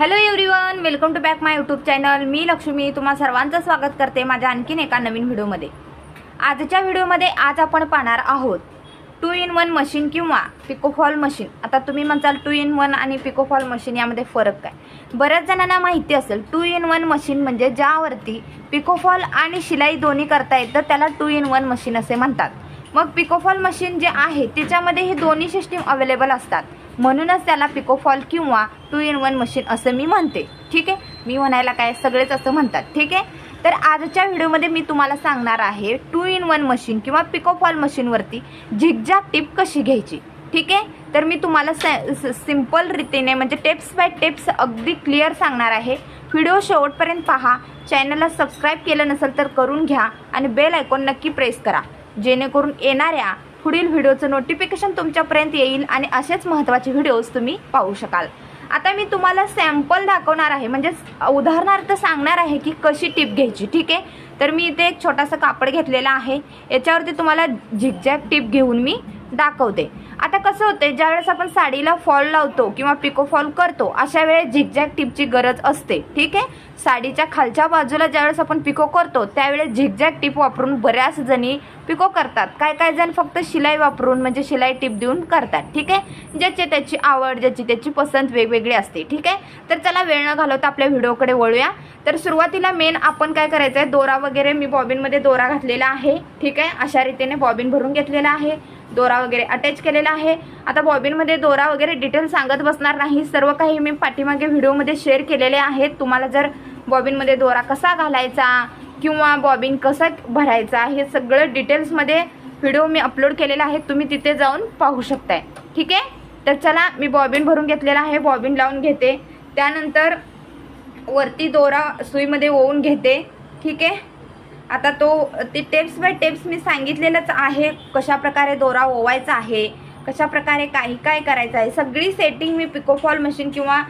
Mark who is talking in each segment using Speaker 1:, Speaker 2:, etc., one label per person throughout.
Speaker 1: Hello everyone welcome to back my YouTube channel मी लक्ष्मी तुम्हा सर्वांचं स्वागत करते माझ्या आणखीन एका नवीन व्हिडिओमध्ये. आजच्या व्हिडिओमध्ये आज आपण पाहणार आहोत टू इन वन मशीन किंवा पिकोफॉल मशीन आता तुम्ही म्हणताल टू इन वन आणि पिकोफॉल मशीन यामध्ये फरक काय? बऱ्याच जणांना माहिती असेल टू इन वन मशीन म्हणजे ज्यावरती पिकोफॉल आणि शिलाई दोन्ही करता येतं त्याला टू इन वन मशीन असे म्हणतात. मग पिकोफॉल मशीन जे आहे त्याच्यामध्ये हे दोन्ही सिस्टीम अवेलेबल असतात. म्हणूनच त्याला पिकोफॉल किंवा टू इन वन मशीन असं मी म्हणते. ठीक आहे? मी म्हणायला काय? सगळेच असं म्हणतात. ठीक आहे? तर आजच्या व्हिडिओमध्ये मी तुम्हाला सांगणार आहे टू इन वन मशीन किंवा पिकोफॉल मशीनवरती झिगझॅग टिप कशी घ्यायची? ठीक आहे? तर मी तुम्हाला सिंपल रीतीने म्हणजे टिप्स बाय टिप्स अगदी क्लिअर सांगणार आहे. व्हिडिओ शेवटपर्यंत पहा. चॅनलला सबस्क्राईब केलं नसेल तर करून घ्या आणि बेल आयकॉन नक्की प्रेस करा. जेणेकरून येणाऱ्या पुढील व्हिडिओचं नोटिफिकेशन तुमच्यापर्यंत येईल आणि असेच महत्त्वाचे व्हिडिओज तुम्ही पाहू शकाल. आता मी तुम्हाला सॅम्पल दाखवणार आहे. म्हणजे उदाहरणार्थ सांगणार आहे की कशी टिप घ्यायची ठीक आहे? तर मी इथे एक छोटासा कापड घेतलेला आहे. याच्यावरती तुम्हाला झिगझॅग टिप घेऊन मी दाखवते. कसं होते ज्यावेळेस आपण साडीला फॉल लावतो किंवा पिको फॉल करतो अशा वेळेस झिकझॅक टिपची गरज असते. ठीक आहे? साडीच्या खालच्या बाजूला ज्यावेळेस आपण पिको करतो त्यावेळेस झिकझॅक टिप वापरून बऱ्याच जणी पिको करतात. काय काय जण फक्त शिलाई वापरून म्हणजे शिलाई टिप देऊन करतात. ठीक आहे? ज्याची त्याची आवड ज्याची त्याची पसंत वेगवेगळी असते. ठीक आहे? तर चला वेळ न घालवता आपल्या व्हिडिओकडे वळूया. तर सुरुवातीला मेन आपण काय करायचं आहे दोरा वगैरे मी बॉबिनमध्ये दोरा घातलेला आहे. ठीक आहे? अशा रीतीने बॉबिन भरून घेतलेला आहे. दोरा वगैरे अटॅच केलेला आहे. आता बॉबिनमध्ये दोरा वगैरे डिटेल सांगत बसणार नाही. सर्व काही मी पाठीमागे व्हिडिओमध्ये शेअर केलेले आहेत. तुम्हाला जर बॉबिनमध्ये दोरा कसा घालायचा किंवा बॉबिन कसा भरायचा हे सगळं डिटेल्समध्ये व्हिडिओ मी अपलोड केलेला आहे. तुम्ही तिथे जाऊन पाहू शकताय. ठीक आहे? तर चला मी बॉबिन भरून घेतलेला आहे. बॉबिन लावून घेते. त्यानंतर वरती दोरा सुईमध्ये ओवून घेते. ठीक आहे? आता तो ते टेप्स बाय टेप्स मी सांगितलेलंच आहे कशाप्रकारे दोरा ओवायचा आहे कशा प्रकारे काही काय करायचं आहे. सगळी सेटिंग मी पिकोफॉल मशीन किंवा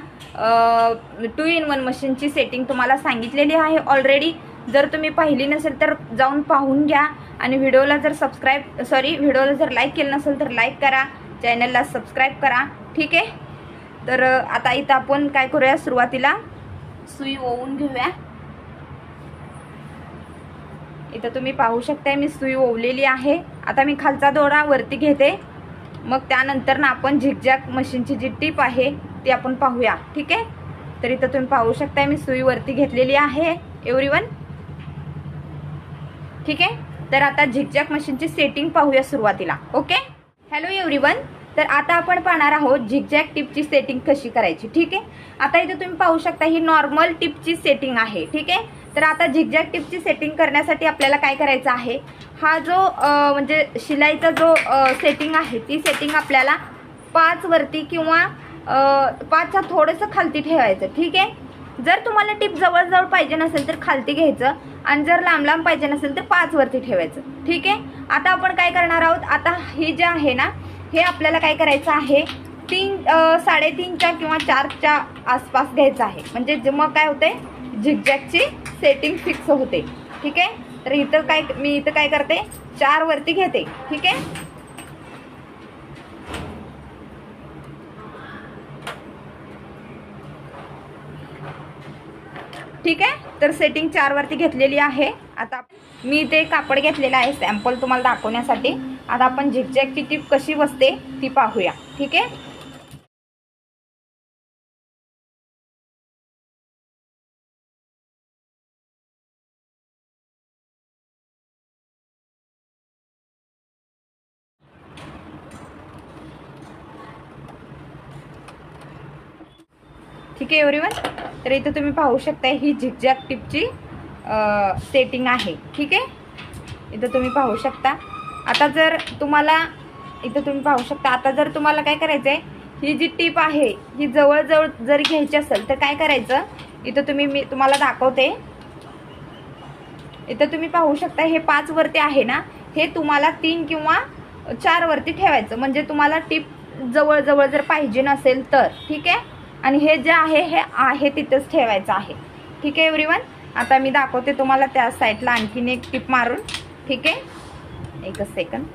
Speaker 1: टू इन वन मशीनची सेटिंग तुम्हाला सांगितलेली आहे ऑलरेडी जर तुम्ही पाहिली नसेल तर जाऊन पाहून घ्या आणि व्हिडिओला जर सबस्क्राईब सॉरी व्हिडिओला जर लाईक केलं नसेल तर लाईक करा. चॅनलला सबस्क्राईब करा. ठीक आहे? तर आता इथं आपण काय करूया? सुरुवातीला सुई ओवून घेऊया. इथं तुम्ही पाहू शकताय मी सुई ओवलेली आहे. आता मी खालचा दोरा वरती घेते. मग त्यानंतर ना आपण झिकझॅक मशीनची जी टीप आहे ती आपण पाहूया. ठीक आहे? तर इथं तुम्ही पाहू शकताय मी सुई वरती घेतलेली आहे. एव्हरीवन ठीक आहे? तर आता झिकझॅक मशीनची सेटिंग पाहूया सुरुवातीला. ओके हॅलो एव्हरीवन तर आता आपण पाहणार आहोत झिकझॅक टिपची सेटिंग कशी करायची ठीक आहे? आता इथे तुम्ही पाहू शकता ही नॉर्मल टिपची सेटिंग आहे ठीक आहे? तर आता झिकझॅक टिपची सेटिंग करण्यासाठी आपल्याला काय करायचं आहे? हा जो म्हणजे शिलाईचा जो सेटिंग आहे ती सेटिंग आपल्याला पाच वरती किंवा पाचच्या थोडंसं खालती ठेवायचं ठीक आहे? जर तुम्हाला टिप जवळजवळ पाहिजे नसेल तर खालती घ्यायचं आणि जर लांब लांब पाहिजे नसेल तर पाच वरती ठेवायचं ठीक आहे? आता आपण काय करणार आहोत? आता ही जे आहे ना हे आपल्याला काय करायचं आहे? तीन साडेतीनच्या किंवा चारच्या आसपास घ्यायचं आहे. म्हणजे मग काय होते? झिगझॅगची सेटिंग फिक्स होते. ठीक आहे? तर इथं काय मी इथं काय करते? चार वरती घेते. ठीक आहे? ठीक आहे? तर सेटिंग चार वरती घेतलेली आहे. आता मी इथे कापड घेतलेलं आहे. सॅम्पल तुम्हाला दाखवण्यासाठी. आता आपण झिकझॅकची टीप कशी बसते ती पाहूया. ठीक आहे? ठीक आहे एव्हरीवन तर इथं तुम्ही पाहू शकता ही झिकझॅक टिपची सेटिंग आहे. ठीक आहे? इथं तुम्ही पाहू शकता. आता जर तुम्हाला इथं तुम्ही पाहू शकता आता जर तुम्हाला काय करायचं आहे ही जी टीप आहे ही जवळजवळ जर घ्यायची असेल तर काय करायचं? इथं तुम्ही मी तुम्हाला दाखवते. इथं तुम्ही पाहू शकता हे पाच वरती आहे ना हे तुम्हाला तीन किंवा चार वरती ठेवायचं. म्हणजे तुम्हाला टीप जवळजवळ जर पाहिजे नसेल तर ठीक आहे? आणि हे जे आहे हे आहे तिथंच ठेवायचं आहे. ठीक आहे एव्हरीवन आता मी दाखवते तुम्हाला त्या साईडला आणखीन एक टीप मारून. ठीक आहे? एकच सेकंद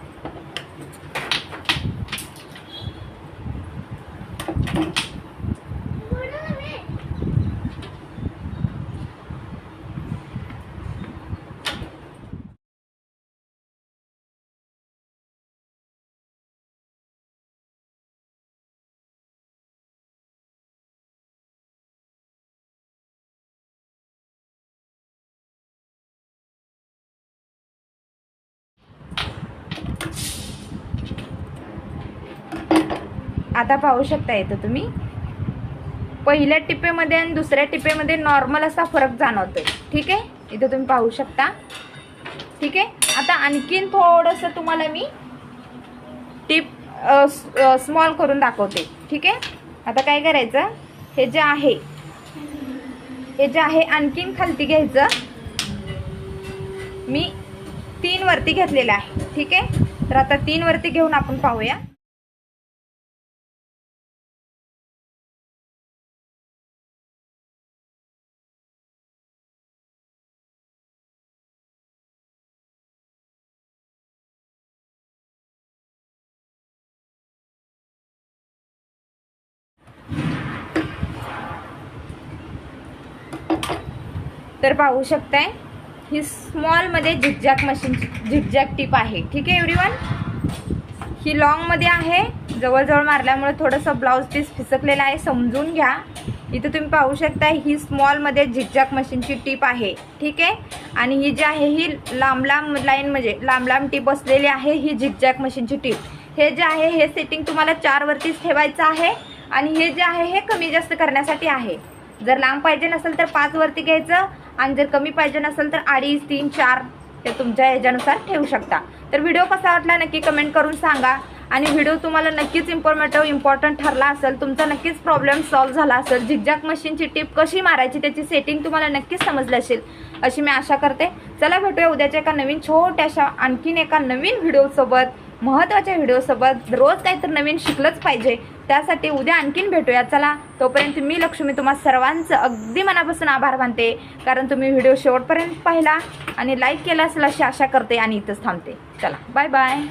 Speaker 1: आता पाहू शकता इथं तुम्ही. पहिल्या टिपेमध्ये आणि दुसऱ्या टिपेमध्ये नॉर्मल असा फरक जाणवतो ठीक आहे? इथं तुम्ही पाहू शकता. ठीक आहे? आता आणखीन थोडंसं तुम्हाला मी टिप स्मॉल करून दाखवते. ठीक आहे? आता काय करायचं? हे जे आहे हे जे आहे आणखीन खालती घ्यायचं. मी तीन वरती घेतलेलं आहे. ठीक आहे? तर आता तीन वरती घेऊन आपण पाहूया. तर पाहू शकताय ही स्मॉलमध्ये झिकझॅक मशीन झिकझॅक टिप आहे. ठीक आहे एव्हरीवन ही लॉंगमध्ये आहे. जवळजवळ मारल्यामुळे थोडंसं ब्लाऊज पीस फिसकलेलं आहे. समजून घ्या. इथं तुम्ही पाहू शकता ही स्मॉलमध्ये झिकझॅक मशीनची टीप आहे. ठीक आहे? आणि ही जी आहे ही लांब लांब लाईन म्हणजे लांब लांब टीप असलेली आहे ही झिकझॅक मशीनची टीप हे जे आहे हे सेटिंग तुम्हाला चारवरतीच ठेवायचं आहे. आणि हे जे आहे हे कमी जास्त करण्यासाठी आहे. जर लांब पाहिजे नसेल तर पाच वरती घ्यायचं. आणि जर कमी पाहिजे नसेल तर अडीच तीन चार ते तुमच्या ह्याच्यानुसार ठेवू शकता. तर व्हिडिओ कसा वाटला नक्की कमेंट करून सांगा. आणि व्हिडिओ तुम्हाला नक्कीच इन्फॉर्मेटिव्ह इम्पॉर्टंट ठरला असेल तुमचा नक्कीच प्रॉब्लेम सॉल्व्ह झाला असेल झिकझॅक मशीनची टिप कशी मारायची त्याची सेटिंग तुम्हाला नक्कीच समजलं असेल अशी मी आशा करते. चला भेटूया उद्याच्या एका नवीन छोट्याशा आणखीन एका नवीन व्हिडिओसोबत महत्त्वाच्या व्हिडिओसोबत रोज काहीतरी नवीन शिकलंच पाहिजे. त्यासाठी उद्या आणखीन भेटूया. चला तोपर्यंत मी लक्ष्मी तुम्हा सर्वांचं अगदी मनापासून आभार मानते. कारण तुम्ही व्हिडिओ शेवटपर्यंत पाहिला आणि लाईक केला असेल अशी आशा करते आणि इथंच थांबते. चला बाय बाय